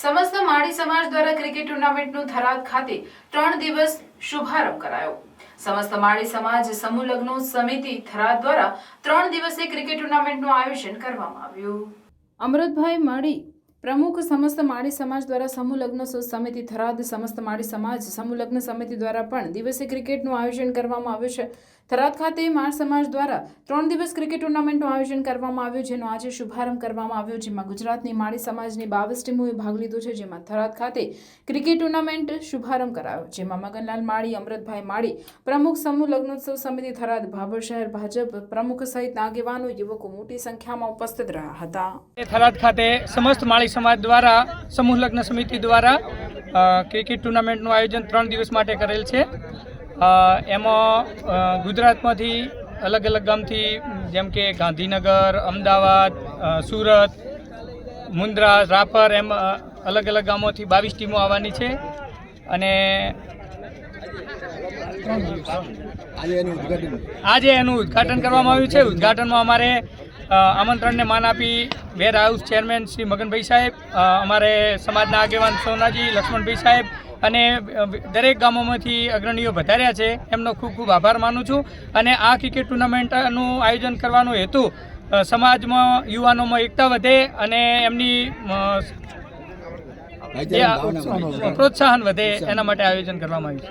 સમસ્ત માળી સમાજ દ્વારા ક્રિકેટ ટુર્નામેન્ટનું થરાદ ખાતે ત્રણ દિવસ શુભારંભ કરાયો. સમસ્ત માળી સમાજ સમૂહ લગ્નો સમિતિ થરાદ દ્વારા ત્રણ દિવસીય ક્રિકેટ ટુર્નામેન્ટનું આયોજન કરવામાં આવ્યું. અમૃતભાઈ માળી પ્રમુખ સમસ્ત માળી સમાજ દ્વારા સમૂહ લગ્ન સમિતિ થરાદ સમસ્ત માળી સમાજ સમૂહ લગ્ન સમિતિ દ્વારા પણ દિવસે ક્રિકેટનું આયોજન કરવામાં આવ્યું છે. થરાદ ખાતે માળ સમાજ દ્વારા ત્રણ દિવસ ક્રિકેટ ટુર્નામેન્ટનું આયોજન કરવામાં આવ્યું, જેનો આજે શુભારંભ કરવામાં આવ્યો, જેમાં ગુજરાતની માળી સમાજની બાવીસ ટીમોએ ભાગ લીધો છે. જેમાં થરાદ ખાતે ક્રિકેટ ટુર્નામેન્ટ શુભારંભ કરાયો. જેમાં મગનલાલ માળી, અમૃતભાઈ માળી, પ્રમુખ સમૂહ લગ્નોત્સવ સમિતિ થરાદ, ભાભર શહેર ભાજપ પ્રમુખ સહિત આગેવાનો, યુવકો મોટી સંખ્યામાં ઉપસ્થિત રહ્યા હતા. થરાદ ખાતે સમસ્ત માળી સમાજ દ્વારા સમૂહ લગ્ન સમિતિ દ્વારા ક્રિકેટ ટુર્નામેન્ટનું આયોજન ત્રણ દિવસ માટે કરેલ છે. એમાં ગુજરાતમાંથી અલગ અલગ ગામથી જેમ કે ગાંધીનગર અમદાવાદ સુરત મુન્દ્રા રાપર એમ અલગ અલગ ગામોથી બાવીસ ટીમો આવવાની છે. અને આજે એનું ઉદઘાટન કરવામાં આવ્યું છે. ઉદ્ઘાટનમાં અમારે આમંત્રણને માન આપી warehouse chairman Shri Maganbhai સાહેબ અમારે સમાજના આગેવાન સોનાજી લક્ષ્મણભાઈ સાહેબ અને દરેક ગામોમાંથી અગ્રણીઓ વધાર્યા છે. એમનો ખૂબ ખૂબ આભાર માનું છું અને આ ક્રિકેટ ટુર્નામેન્ટનું આયોજન કરવાનો હેતુ સમાજમાં યુવાનોમાં એકતા વધે અને એમની પ્રોત્સાહન વધે એના માટે આયોજન કરવામાં આવ્યું છે.